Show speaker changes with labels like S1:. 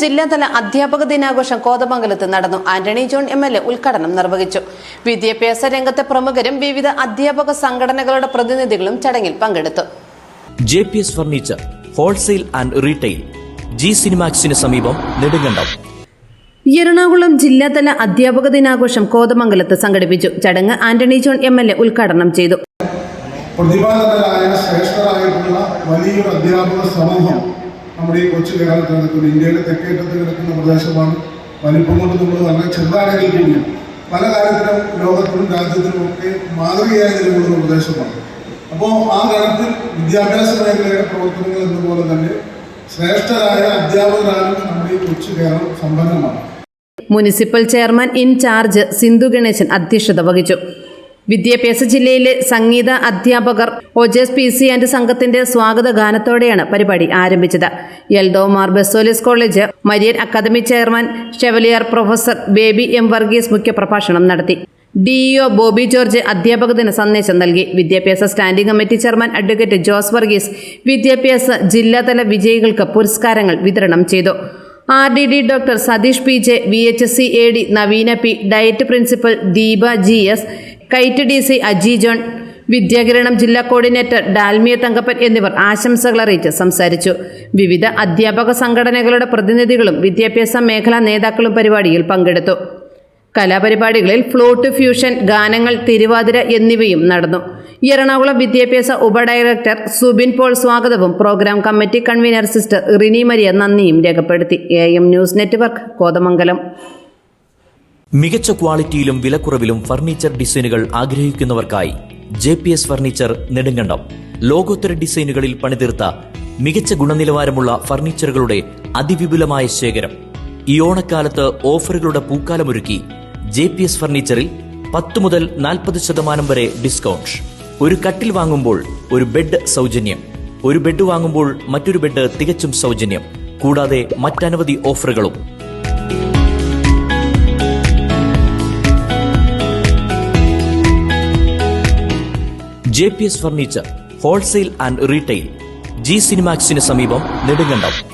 S1: ജില്ലാതല അധ്യാപക ദിനാഘോഷം കോതമംഗലത്ത് നടന്നു. Antony John M L A ഉദ്ഘാടനം നിർവഹിച്ചു. വിദ്യാഭ്യാസ രംഗത്തെ പ്രമുഖരും വിവിധ അധ്യാപക സംഘടനകളുടെ പ്രതിനിധികളും ചടങ്ങിൽ പങ്കെടുത്തു.
S2: J P S furniture wholesale and retail G സിനിമാക്സിന് സമീപം നെടുങ്കണ്ടം.
S1: എറണാകുളം ജില്ലാതല അധ്യാപക ദിനാഘോഷം കോതമംഗലത്ത് സംഘടിപ്പിച്ചു. ചടങ്ങ് Antony John M L A ഉദ്ഘാടനം ചെയ്തു.
S3: പ്രതിഭാതരായ ശ്രേഷ്ഠരായിട്ടുള്ള വലിയൊരു അധ്യാപക സമൂഹം നമ്മുടെ ഈ കൊച്ചു കേരളത്തിൽ നിൽക്കുന്നത് ഇന്ത്യയുടെ തെക്കേറ്റത്ത് കിടക്കുന്ന പ്രദേശമാണ്. വലിപ്പം കൊണ്ട് നമ്മൾ വളരെ ചെറുതാണെങ്കിൽ കൂടിയും പല കാര്യത്തിലും ലോകത്തിലും രാജ്യത്തിലും ഒക്കെ മാതൃകയായി നിലകൊള്ളുന്ന പ്രദേശമാണ്. അപ്പോൾ ആ തരത്തിൽ വിദ്യാഭ്യാസ മേഖലയുടെ പ്രവർത്തനങ്ങൾ എന്നപോലെ തന്നെ ശ്രേഷ്ഠരായ അധ്യാപകരാലും നമ്മുടെ ഈ കൊച്ചു കേരളം സമ്പന്നമാണ്.
S1: Municipal chairman in charge Sindhu Ganesan അധ്യക്ഷത വഹിച്ചു. വിദ്യാഭ്യാസ ജില്ലയിലെ സംഗീത അധ്യാപകർ ഒജേസ് പി സി ആൻഡ് സംഘത്തിന്റെ സ്വാഗത ഗാനത്തോടെയാണ് പരിപാടി ആരംഭിച്ചത്. Eldho Mar Baselios college Marian academy chairman chevalier professor Baby M Varghese മുഖ്യപ്രഭാഷണം നടത്തി. ഡിഇഒ ബോബി ജോർജ് അധ്യാപക ദിന സന്ദേശം നൽകി. വിദ്യാഭ്യാസ standing committee chairman advocate Jose Varghese വിദ്യാഭ്യാസ ജില്ലാതല വിജയികൾക്ക് പുരസ്കാരങ്ങൾ വിതരണം ചെയ്തു. R D D doctor Satheesh P J V H C A D Naveena P DIET principal Deepa G S KITE D C Aji John Vidyakiranam ജില്ലാ coordinator Dalmia Thankappan എന്നിവർ ആശംസകൾ അറിയിച്ച് സംസാരിച്ചു. വിവിധ അധ്യാപക സംഘടനകളുടെ പ്രതിനിധികളും വിദ്യാഭ്യാസ മേഖലാ നേതാക്കളും പരിപാടിയിൽ പങ്കെടുത്തു. കലാപരിപാടികളിൽ ഫ്ലോട്ട് ഫ്യൂഷൻ ഗാനങ്ങൾ തിരുവാതിര എന്നിവയും നടന്നു. എറണാകുളം വിദ്യാഭ്യാസ ഉപഡയറക്ടർ സുബിൻ പോൾ സ്വാഗതവും programme committee convener sister Rini Maria നന്ദിയും രേഖപ്പെടുത്തി. A M news network Kothamangalam.
S2: മികച്ച ക്വാളിറ്റിയിലും വിലക്കുറവിലും ഫർണിച്ചർ ഡിസൈനുകൾ ആഗ്രഹിക്കുന്നവർക്കായി J P S furniture Nedumkandam. ലോകോത്തര ഡിസൈനുകളിൽ പണിതീർത്ത മികച്ച ഗുണനിലവാരമുള്ള ഫർണിച്ചറുകളുടെ അതിവിപുലമായ ശേഖരം. ഈ ഓണക്കാലത്ത് ഓഫറുകളുടെ പൂക്കാലമൊരുക്കി ജെ പി എസ് ഫർണിച്ചറിൽ പത്ത് മുതൽ നാൽപ്പത് ശതമാനം വരെ ഡിസ്കൗണ്ട്. ഒരു കട്ടിൽ വാങ്ങുമ്പോൾ ഒരു ബെഡ് സൗജന്യം. ഒരു ബെഡ് വാങ്ങുമ്പോൾ മറ്റൊരു ബെഡ് തികച്ചും സൗജന്യം. കൂടാതെ മറ്റനവധി ഓഫറുകളും. J P S furniture wholesale and retail. G സിനിമാക്സിന് സമീപം നെടുങ്കണ്ടം.